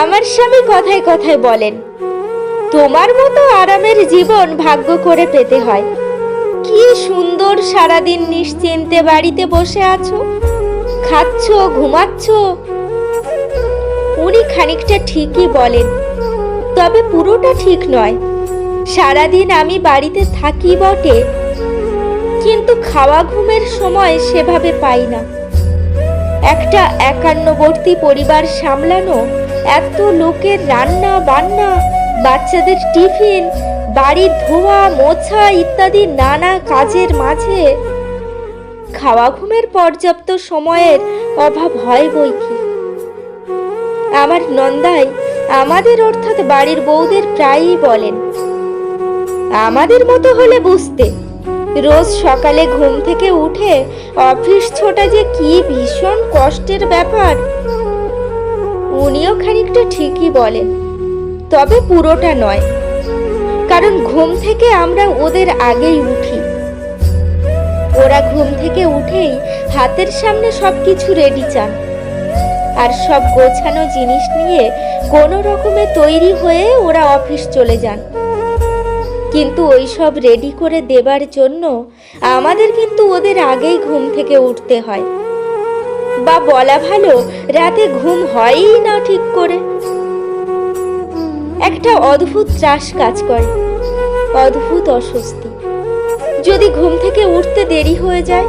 আমার স্বামী কথায় কথায় বলেন, তোমার মতো আরামের জীবন ভাগ্য করে পেতে হয়। কি সুন্দর সারাদিন নিশ্চিন্তে বাড়িতে বসে আছো, খাচ্ছ, ঘুমাচ্ছ। উনি খানিকটা ঠিকই বলেন, তবে পুরোটা ঠিক নয়। সারাদিন আমি বাড়িতে থাকি বটে, কিন্তু খাওয়া ঘুমের সময় সেভাবে পাই না। একটা একান্নবর্তী পরিবার সামলানো, এত লোকের রান্না বান্না, বাচ্চাদের টিফিন বাড়ির ধোয়া, মোছা ইত্যাদি নানা কাজের মাঝে। খাওয়া ঘুমের পর্যাপ্ত সময়ের অভাব হয় বই কি? আমার নন্দাই আমাদের অর্থাৎ বাড়ির বউদের প্রায়ই বলেন, আমাদের মতো হলে বুঝতে। রোজ সকালে ঘুম থেকে উঠে অফিস ছোটা যে কি ভীষণ কষ্টের ব্যাপার। উনিও খানিকটা ঠিকই বলেন, তবে পুরোটা নয়। কারণ ঘুম থেকে আমরা ওদের আগেই উঠি। ওরা ঘুম থেকে উঠেই হাতের সামনে সব কিছু রেডি চান। আর সব গোছানো জিনিস নিয়ে কোনো রকমে তৈরি হয়ে ওরা অফিস চলে যান। কিন্তু ওই সব রেডি করে দেবার জন্য আমাদের কিন্তু ওদের আগেই ঘুম থেকে উঠতে হয়। বা বলা ভালো, রাতে ঘুম হয়ই না ঠিক করে। একটা অদ্ভুত ত্রাস কাজ করে, অদ্ভুত অস্বস্তি। যদি ঘুম থেকে উঠতে দেরি হয়ে যায়,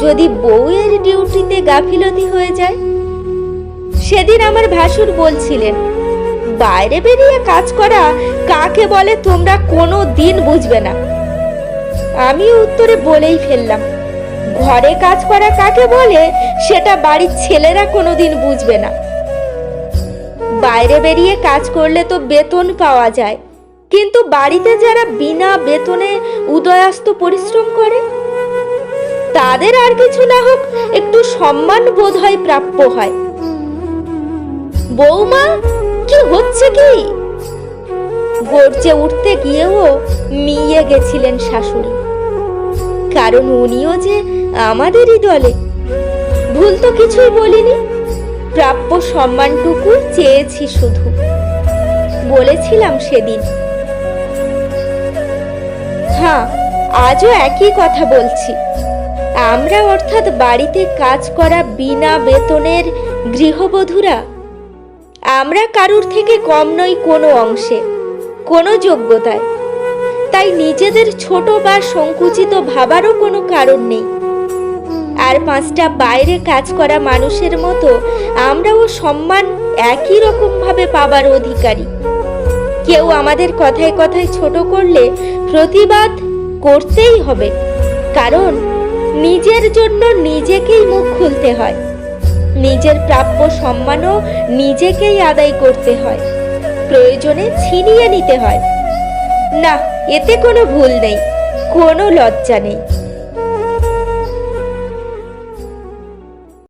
যদি বউয়ের ডিউটিতে গাফিলতি হয়ে যায়, সেদিন আমার ভাসুর বলছিলেন বাইরে বেরিয়ে কাজ করা কাকে বলে তোমরা কোনো দিন বুঝবে না। আমি উত্তরে বলেই ফেললাম, ঘরে কাজ করা কাকে বলে সেটা বাড়ির ছেলেরা কোনো দিন বুঝবে না। বাইরে বেরিয়ে কাজ করলে তো বেতন পাওয়া যায়, কিন্তু বাড়িতে যারা বিনা বেতনে উদয়াস্ত পরিশ্রম করে, তাদের আর কিছু না হোক একটু সম্মান বোধ হয় প্রাপ্য হয়। বৌমা কি হচ্ছে কি? গর্জে উঠতে গিয়েও মিয়ে গেছিলেন শাশুড়ি। কারণ উনিও যে আমাদেরই দলে। ভুল তো কিছুই বলিনি। প্রাপ্য সম্মানটুকু চেয়েছি শুধু। বলেছিলাম সেদিন। হ্যাঁ আজও একই কথা বলছি। আমরা অর্থাৎ বাড়িতে কাজ করা বিনা বেতনের গৃহবধূরা আমরা কারুর থেকে কম নই কোনো অংশে, কোনো যোগ্যতায়। তাই নিজেদের ছোট বা সংকুচিত ভাবারও কোনো কারণ নেই। আর পাঁচটা বাইরে কাজ করা মানুষের মতো আমরাও সম্মান একই রকমভাবে পাবার অধিকারী। কেউ আমাদের কথায় কথায় ছোট করলে প্রতিবাদ করতেই হবে, কারণ নিজের জন্য নিজেকেই মুখ খুলতে হয়। নিজের প্রাপ্য সম্মানও নিজেকেই আদায় করতে হয়। প্রয়োজনে ছিনিয়ে নিতে হয়। না, এতে কোনো ভুল নেই, কোনো লজ্জা নেই।